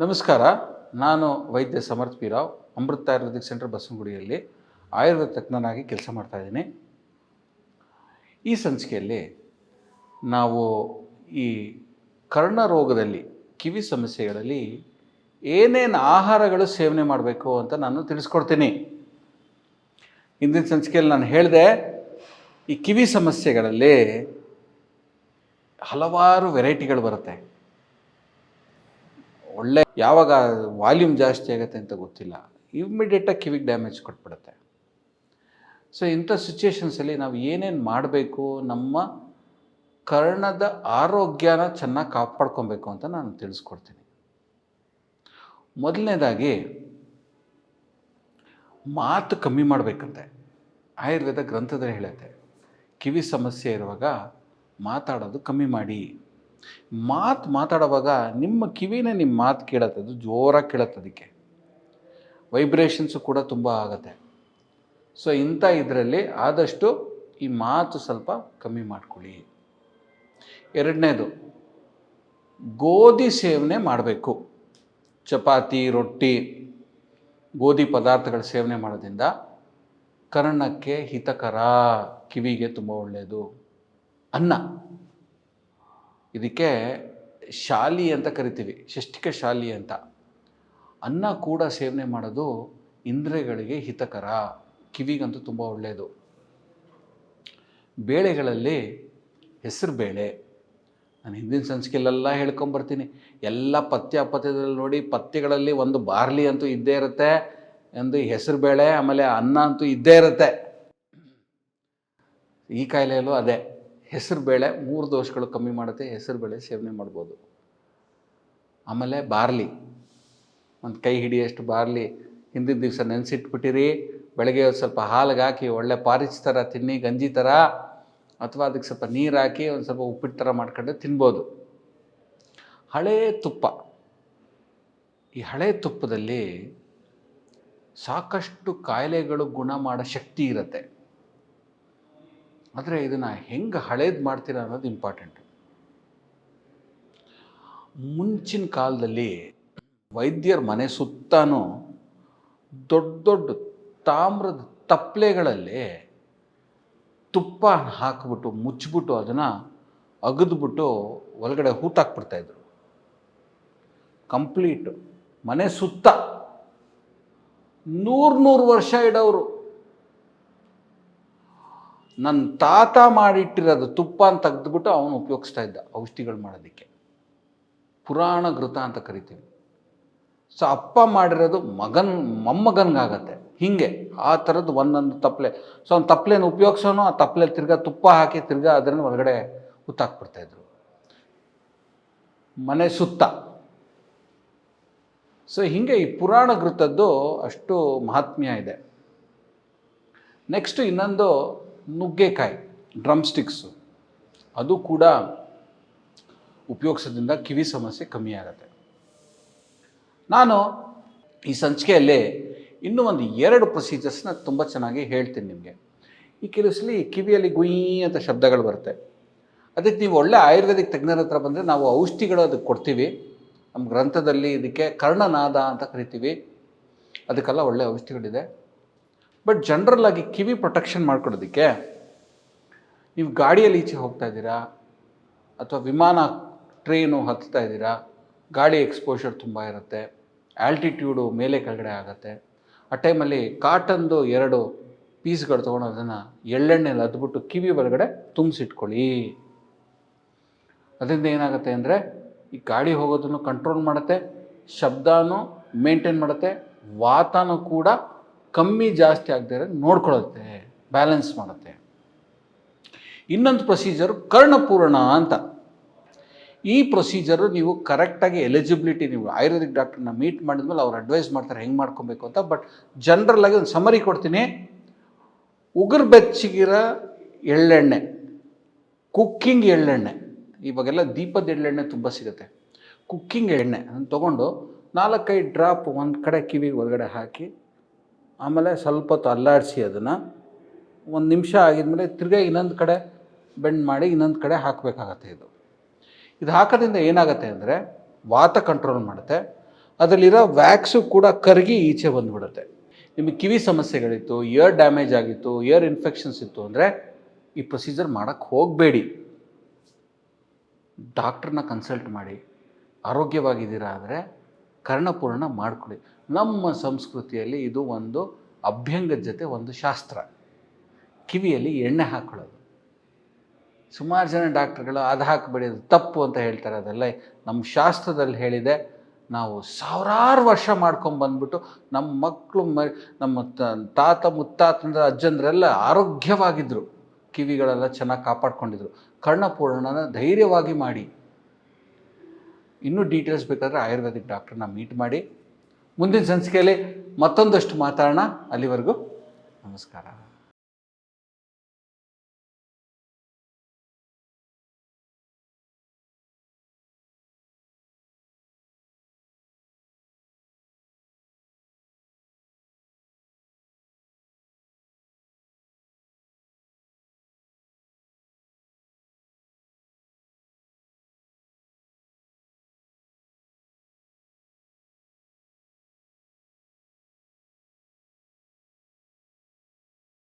ನಮಸ್ಕಾರ. ನಾನು ವೈದ್ಯ ಸಮರ್ಥ್ ಪೀರಾವ್, ಅಮೃತ ಆಯುರ್ವೇದಿಕ್ ಸೆಂಟರ್ ಬಸವನಗುಡಿಯಲ್ಲಿ ಆಯುರ್ವೇದ ತಜ್ಞನಾಗಿ ಕೆಲಸ ಮಾಡ್ತಾ ಇದ್ದೀನಿ. ಈ ಸಂಚಿಕೆಯಲ್ಲಿ ನಾವು ಈ ಕರ್ಣ ರೋಗದಲ್ಲಿ, ಕಿವಿ ಸಮಸ್ಯೆಗಳಲ್ಲಿ ಏನೇನು ಆಹಾರಗಳು ಸೇವನೆ ಮಾಡಬೇಕು ಅಂತ ನಾನು ತಿಳಿಸ್ಕೊಡ್ತೀನಿ. ಹಿಂದಿನ ಸಂಚಿಕೆಯಲ್ಲಿ ನಾನು ಹೇಳಿದೆ, ಈ ಕಿವಿ ಸಮಸ್ಯೆಗಳಲ್ಲಿ ಹಲವಾರು ವೆರೈಟಿಗಳು ಬರುತ್ತೆ. ಒಳ್ಳೆ ಯಾವಾಗ ವಾಲ್ಯೂಮ್ ಜಾಸ್ತಿ ಆಗುತ್ತೆ ಅಂತ ಗೊತ್ತಿಲ್ಲ. ಇಮ್ಮಿಡಿಯೇಟಾಗಿ ಕಿವಿಗೆ ಡ್ಯಾಮೇಜ್ ಕೊಟ್ಬಿಡುತ್ತೆ. ಸೊ ಇಂಥ ಸಿಚುವೇಷನ್ಸಲ್ಲಿ ನಾವು ಏನೇನು ಮಾಡಬೇಕು, ನಮ್ಮ ಕರ್ಣದ ಆರೋಗ್ಯನ ಚೆನ್ನಾಗಿ ಕಾಪಾಡ್ಕೊಬೇಕು ಅಂತ ನಾನು ತಿಳಿಸ್ಕೊಡ್ತೀನಿ. ಮೊದಲನೇದಾಗಿ ಮಾತು ಕಮ್ಮಿ ಮಾಡಬೇಕಂತೆ. ಆಯುರ್ವೇದ ಗ್ರಂಥದಲ್ಲಿ ಹೇಳುತ್ತೆ, ಕಿವಿ ಸಮಸ್ಯೆ ಇರುವಾಗ ಮಾತಾಡೋದು ಕಮ್ಮಿ ಮಾಡಿ. ಮಾತು ಮಾತಾಡುವಾಗ ನಿಮ್ಮ ಕಿವಿನೇ ನಿಮ್ಮ ಮಾತು ಕೇಳತ್ತೆ, ಅದು ಜೋರಾಗಿ ಕೇಳತ್ತೆ ಅದಕ್ಕೆ. ವೈಬ್ರೇಷನ್ಸು ಕೂಡ ತುಂಬ ಆಗುತ್ತೆ. ಸೊ ಇಂಥ ಇದರಲ್ಲಿ ಆದಷ್ಟು ಈ ಮಾತು ಸ್ವಲ್ಪ ಕಮ್ಮಿ ಮಾಡ್ಕೊಳ್ಳಿ. ಎರಡನೇದು, ಗೋಧಿ ಸೇವನೆ ಮಾಡಬೇಕು. ಚಪಾತಿ, ರೊಟ್ಟಿ, ಗೋಧಿ ಪದಾರ್ಥಗಳ ಸೇವನೆ ಮಾಡೋದ್ರಿಂದ ಕರ್ಣಕ್ಕೆ ಹಿತಕರ, ಕಿವಿಗೆ ತುಂಬ ಒಳ್ಳೆಯದು. ಅನ್ನ. ಇದಕ್ಕೆ ಶಾಲಿ ಅಂತ ಕರಿತೀವಿ ಷಷ್ಟಿಕ ಶಾಲಿ ಅಂತ. ಅನ್ನ ಕೂಡ ಸೇವನೆ ಮಾಡೋದು ಇಂದ್ರಿಯಗಳಿಗೆ ಹಿತಕರ, ಕಿವಿಗಂತೂ ತುಂಬ ಒಳ್ಳೆಯದು. ಬೇಳೆಗಳಲ್ಲಿ ಹೆಸರು ಬೇಳೆ. ನಾನು ಹಿಂದಿನ ಸಂಸ್ಕೆಲ್ಲೆಲ್ಲ ಹೇಳ್ಕೊಂಬರ್ತೀನಿ, ಎಲ್ಲ ಪಥ್ಯ ಅಪಥ್ಯದಲ್ಲಿ ನೋಡಿ ಪಥ್ಯಗಳಲ್ಲಿ ಒಂದು ಬಾರ್ಲಿ ಅಂತೂ ಇದ್ದೇ ಇರುತ್ತೆ, ಒಂದು ಹೆಸರು ಬೇಳೆ, ಆಮೇಲೆ ಅನ್ನ ಅಂತೂ ಇದ್ದೇ ಇರುತ್ತೆ. ಈ ಕಾಯಿಲೆಯಲ್ಲೂ ಅದೇ. ಹೆಸರು ಬೇಳೆ ಮೂರು ದೋಷಗಳು ಕಮ್ಮಿ ಮಾಡುತ್ತೆ, ಹೆಸರು ಬೇಳೆ ಸೇವನೆ ಮಾಡ್ಬೋದು. ಆಮೇಲೆ ಬಾರ್ಲಿ, ಒಂದು ಕೈ ಹಿಡಿಯಷ್ಟು ಬಾರ್ಲಿ, ಹಿಂದಿನ ದಿವಸ ನೆನೆಸಿಟ್ಬಿಟ್ಟಿರಿ, ಬೆಳಗ್ಗೆ ಒಂದು ಸ್ವಲ್ಪ ಹಾಲಿಗೆ ಹಾಕಿ ಒಳ್ಳೆ ಪಾರಿಚ್ ಥರ ತಿನ್ನಿ, ಗಂಜಿ ಥರ ಅಥವಾ ಅದಕ್ಕೆ ಸ್ವಲ್ಪ ನೀರು ಹಾಕಿ ಒಂದು ಸ್ವಲ್ಪ ಉಪ್ಪಿಟ್ಟು ಥರ ಮಾಡ್ಕೊಂಡು ತಿನ್ಬೋದು. ಹಳೇ ತುಪ್ಪ. ಈ ಹಳೆ ತುಪ್ಪದಲ್ಲಿ ಸಾಕಷ್ಟು ಕಾಯಿಲೆಗಳು ಗುಣ ಮಾಡೋ ಶಕ್ತಿ ಇರುತ್ತೆ. ಆದರೆ ಇದನ್ನು ಹೆಂಗೆ ಹಳೇದು ಮಾಡ್ತೀರಾ ಅನ್ನೋದು ಇಂಪಾರ್ಟೆಂಟ್ ಮುಂಚಿನ ಕಾಲದಲ್ಲಿ ವೈದ್ಯರ ಮನೆ ಸುತ್ತಾನೂ ದೊಡ್ಡ ದೊಡ್ಡ ತಾಮ್ರದ ತಪ್ಪಲೆಗಳಲ್ಲಿ ತುಪ್ಪ ಹಾಕಿಬಿಟ್ಟು ಮುಚ್ಚಿಬಿಟ್ಟು ಅದನ್ನು ಅಗದ್ಬಿಟ್ಟು ಒಳಗಡೆ ಹೂತಾಕ್ಬಿಡ್ತಾಯಿದ್ರು ಕಂಪ್ಲೀಟ್ ಮನೆ ಸುತ್ತ ನೂರು ನೂರು ವರ್ಷ ಇಡೋರು ನನ್ನ ತಾತ ಮಾಡಿಟ್ಟಿರೋದು ತುಪ್ಪ ಅಂತ ತೆಗೆದುಬಿಟ್ಟು ಅವನು ಉಪಯೋಗಿಸ್ತಾ ಇದ್ದ ಔಷಧಿಗಳು ಮಾಡೋದಕ್ಕೆ. ಪುರಾಣ ಘೃತ ಅಂತ ಕರಿತೀವಿ. ಸೊ ಅಪ್ಪ ಮಾಡಿರೋದು ಮಗನ್, ಮೊಮ್ಮಗನ್ಗಾಗತ್ತೆ. ಹೀಗೆ, ಆ ಥರದ್ದು ಒಂದೊಂದು ತಪ್ಪಲೆ ಸೊ ಅವ್ನು ತಪ್ಪಲೆನ ಉಪಯೋಗಿಸೋನು, ಆ ತಪ್ಪಲೆ ತಿರ್ಗಾ ತುಪ್ಪ ಹಾಕಿ ತಿರ್ಗಾ ಅದನ್ನು ಒಳಗಡೆ ಹುತ್ತಾಕ್ಬಿಡ್ತಾಯಿದ್ರು ಮನೆ ಸುತ್ತ. ಸೊ ಹೀಗೆ ಈ ಪುರಾಣ ಘೃತದ್ದು ಅಷ್ಟು ಮಹಾತ್ಮ್ಯ ಇದೆ. ನೆಕ್ಸ್ಟು ಇನ್ನೊಂದು ನುಗ್ಗೆಕಾಯಿ ಡ್ರಮ್ ಸ್ಟಿಕ್ಸು ಅದು ಕೂಡ ಉಪಯೋಗಿಸೋದ್ರಿಂದ ಕಿವಿ ಸಮಸ್ಯೆ ಕಮ್ಮಿ ಆಗುತ್ತೆ. ನಾನು ಈ ಸಂಚಿಕೆಯಲ್ಲಿ ಇನ್ನೂ ಒಂದು ಎರಡು ಪ್ರೊಸೀಜರ್ಸ್ನ ತುಂಬ ಚೆನ್ನಾಗಿ ಹೇಳ್ತೀನಿ ನಿಮಗೆ. ಈ ಕೆಲಸಲಿ ಕಿವಿಯಲ್ಲಿ ಗುಯಿ ಅಂತ ಶಬ್ದಗಳು ಬರುತ್ತೆ. ಅದಕ್ಕೆ ನೀವು ಒಳ್ಳೆ ಆಯುರ್ವೇದಿಕ್ ತಜ್ಞರ ಹತ್ರ ಬಂದರೆ ನಾವು ಔಷಧಿಗಳು ಅದಕ್ಕೆ ಕೊಡ್ತೀವಿ. ನಮ್ಮ ಗ್ರಂಥದಲ್ಲಿ ಇದಕ್ಕೆ ಕರ್ಣನಾದ ಅಂತ ಕರಿತೀವಿ. ಅದಕ್ಕೆಲ್ಲ ಒಳ್ಳೆ ಔಷಧಿಗಳಿದೆ ಬಟ್ ಜನರಲ್ ಆಗಿ ಕಿವಿ ಪ್ರೊಟೆಕ್ಷನ್ ಮಾಡ್ಕೊಡೋದಕ್ಕೆ ನೀವು ಗಾಡಿಯಲ್ಲಿ ಈಚೆ ಹೋಗ್ತಾ ಇದ್ದೀರಾ? ಅಥವಾ ವಿಮಾನ ಟ್ರೈನು ಹತ್ತಾ ಇದ್ದೀರಾ? ಗಾಡಿ ಎಕ್ಸ್ಪೋಷರ್ ತುಂಬ ಇರುತ್ತೆ. ಆಲ್ಟಿಟ್ಯೂಡು ಮೇಲೆ ಕೆಳಗಡೆ ಆಗುತ್ತೆ. ಆ ಟೈಮಲ್ಲಿ ಕಾಟನ್ದು ಎರಡು ಪೀಸ್ಗಳು ತೊಗೊಂಡು ಅದನ್ನು ಎಳ್ಳೆಣ್ಣೆಲಿ ಅದ್ಬಿಟ್ಟು ಕಿವಿ ಒಳಗಡೆ ತುಂಬಿಸಿಟ್ಕೊಳ್ಳಿ. ಅದರಿಂದ ಏನಾಗುತ್ತೆ ಅಂದರೆ ಈ ಗಾಡಿ ಹೋಗೋದನ್ನು ಕಂಟ್ರೋಲ್ ಮಾಡುತ್ತೆ, ಶಬ್ದನೂ ಮೇಂಟೈನ್ ಮಾಡುತ್ತೆ, ವಾತನೂ ಕೂಡ ಕಮ್ಮಿ ಜಾಸ್ತಿ ಆಗದೆ ಇರೋದು ನೋಡ್ಕೊಳ್ಳುತ್ತೆ ಬ್ಯಾಲೆನ್ಸ್ ಮಾಡುತ್ತೆ. ಇನ್ನೊಂದು ಪ್ರೊಸೀಜರು ಕರ್ಣಪೂರ್ಣ ಅಂತ. ಈ ಪ್ರೊಸೀಜರು ನೀವು ಕರೆಕ್ಟಾಗಿ ಎಲಿಜಿಬಿಲಿಟಿ ನೀವು ಆಯುರ್ವೇದಿಕ್ ಡಾಕ್ಟ್ರನ್ನ ಮೀಟ್ ಮಾಡಿದ್ಮೇಲೆ ಅವ್ರು ಅಡ್ವೈಸ್ ಮಾಡ್ತಾರೆ ಹೆಂಗೆ ಮಾಡ್ಕೊಬೇಕು ಅಂತ ಬಟ್ ಜನರಲ್ಲಾಗಿ ಒಂದು ಸಮರಿ ಕೊಡ್ತೀನಿ. ಉಗುರು ಬೆಚ್ಚಗಿರೋ ಎಳ್ಳೆಣ್ಣೆ ಕುಕ್ಕಿಂಗ್ ಎಳ್ಳೆಣ್ಣೆ. ಇವಾಗೆಲ್ಲ ದೀಪದ ಎಳ್ಳೆಣ್ಣೆ ತುಂಬ ಸಿಗುತ್ತೆ. ಕುಕ್ಕಿಂಗ್ ಎಣ್ಣೆ ಅದನ್ನು ತೊಗೊಂಡು ನಾಲ್ಕೈದು ಡ್ರಾಪ್ ಒಂದು ಕಡೆ ಕಿವಿಗೆ ಒಳಗಡೆ ಹಾಕಿ ಆಮೇಲೆ ಸ್ವಲ್ಪ ಹೊತ್ತು ಅಲ್ಲಾಡಿಸಿ ಅದನ್ನು. ಒಂದು ನಿಮಿಷ ಆಗಿದ್ಮೇಲೆ ತಿರ್ಗಾ ಇನ್ನೊಂದು ಕಡೆ ಬೆಂಡ್ ಮಾಡಿ ಇನ್ನೊಂದು ಕಡೆ ಹಾಕಬೇಕಾಗತ್ತೆ ಇದು. ಇದು ಹಾಕೋದ್ರಿಂದ ಏನಾಗುತ್ತೆ ಅಂದರೆ ವಾತ ಕಂಟ್ರೋಲ್ ಮಾಡುತ್ತೆ. ಅದರಲ್ಲಿರೋ ವ್ಯಾಕ್ಸು ಕೂಡ ಕರಗಿ ಈಚೆ ಬಂದುಬಿಡುತ್ತೆ. ನಿಮಗೆ ಕಿವಿ ಸಮಸ್ಯೆಗಳಿತ್ತು, ಇಯರ್ ಡ್ಯಾಮೇಜ್ ಆಗಿತ್ತು, ಇಯರ್ ಇನ್ಫೆಕ್ಷನ್ಸ್ ಇತ್ತು ಅಂದರೆ ಈ ಪ್ರೊಸೀಜರ್ ಮಾಡೋಕ್ಕೆ ಹೋಗಬೇಡಿ. ಡಾಕ್ಟ್ರನ್ನ ಕನ್ಸಲ್ಟ್ ಮಾಡಿ. ಆರೋಗ್ಯವಾಗಿದ್ದೀರಾ ಅಂದರೆ ಕರ್ಣಪೂರ್ಣ ಮಾಡ್ಕೊಳ್ಳಿ. ನಮ್ಮ ಸಂಸ್ಕೃತಿಯಲ್ಲಿ ಇದು ಒಂದು ಅಭ್ಯಂಗದ ಜೊತೆ ಒಂದು ಶಾಸ್ತ್ರ. ಕಿವಿಯಲ್ಲಿ ಎಣ್ಣೆ ಹಾಕೊಳ್ಳೋದು. ಸುಮಾರು ಜನ ಡಾಕ್ಟ್ರುಗಳು ಅದು ಹಾಕಬೇಡಿ ಅದು ತಪ್ಪು ಅಂತ ಹೇಳ್ತಾರೆ ಅದೆಲ್ಲ. ನಮ್ಮ ಶಾಸ್ತ್ರದಲ್ಲಿ ಹೇಳಿದೆ, ನಾವು ಸಾವಿರಾರು ವರ್ಷ ಮಾಡ್ಕೊಂಬಂದ್ಬಿಟ್ಟು ನಮ್ಮ ಮಕ್ಕಳು ಮ, ನಮ್ಮ ತಾತ ಮುತ್ತಾತಂದ್ರೆ ಅಜ್ಜಂದ್ರೆಲ್ಲ ಆರೋಗ್ಯವಾಗಿದ್ದರು ಕಿವಿಗಳೆಲ್ಲ ಚೆನ್ನಾಗಿ ಕಾಪಾಡ್ಕೊಂಡಿದ್ರು. ಕರ್ಣಪೂರ್ಣನ ಧೈರ್ಯವಾಗಿ ಮಾಡಿ. ಇನ್ನೂ ಡೀಟೇಲ್ಸ್ ಬೇಕಾದರೆ ಆಯುರ್ವೇದಿಕ್ ಡಾಕ್ಟ್ರನ್ನ ಮೀಟ್ ಮಾಡಿ. ಮುಂದಿನ ಸಂಚಿಕೆಯಲ್ಲಿ ಮತ್ತೊಂದಷ್ಟು ಮಾತಾಡೋಣ. ಅಲ್ಲಿವರೆಗೂ ನಮಸ್ಕಾರ.